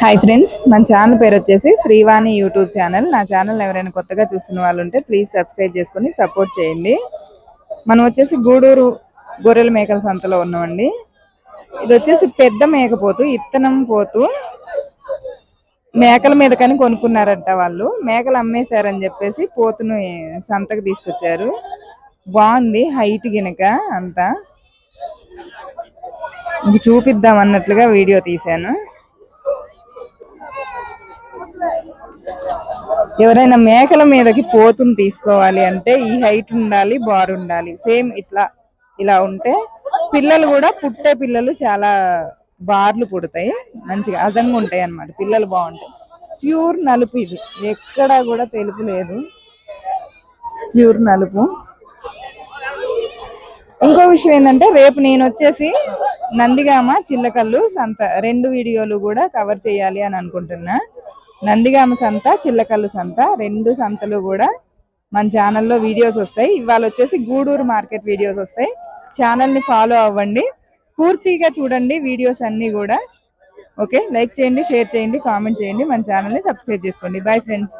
Hi friends మన channel పేరు వచ్చేసి శ్రీవాణి యూట్యూబ్ ఛానల్ నా ఛానల్ ఎవరైనా కొత్తగా చూస్తున్న వాళ్ళు ఉంటే ప్లీజ్ సబ్స్క్రైబ్ చేసుకొని సపోర్ట్ చేయండి. మనం వచ్చేసి గూడూరు గొర్రెల మేకల సంతలో ఉన్నామండి. ఇది వచ్చేసి పెద్ద మేకపోతు ఇత్తనం పోతు. మేకల మీద కానీ కొనుక్కున్నారంట వాళ్ళు. మేకలు అమ్మేశారని చెప్పేసి పోతును సంతకు తీసుకొచ్చారు. బాగుంది హైట్ గినక అంతా. ఇది చూపిద్దాం అన్నట్లుగా వీడియో తీశాను. ఎవరైనా మేకల మీదకి పోతుని తీసుకోవాలి అంటే ఈ హైట్ ఉండాలి బార్ ఉండాలి. సేమ్ ఇట్లా ఇలా ఉంటే పిల్లలు కూడా పుట్టే పిల్లలు చాలా బార్లు పుడతాయి. మంచిగా అజంగా ఉంటాయి అన్నమాట. పిల్లలు బాగుంటాయి. ప్యూర్ నలుపు ఇది. ఎక్కడా కూడా తెలుపు లేదు. ప్యూర్ నలుపు. ఇంకో విషయం ఏంటంటే రేపు నేను వచ్చేసి నందిగామ చిల్లకల్లు సంత రెండు వీడియోలు కూడా కవర్ చేయాలి అని అనుకుంటున్నా. నందిగామ సంత చిల్లకల్లు సంత రెండు సంతలు కూడా మన ఛానల్లో వీడియోస్ వస్తాయి. ఇవాళ వచ్చేసి గూడూరు మార్కెట్ వీడియోస్ వస్తాయి. ఛానల్ని ఫాలో అవ్వండి. పూర్తిగా చూడండి వీడియోస్ అన్నీ కూడా. ఓకే లైక్ చేయండి షేర్ చేయండి కామెంట్ చేయండి. మన ఛానల్ని సబ్స్క్రైబ్ చేసుకోండి. Bye friends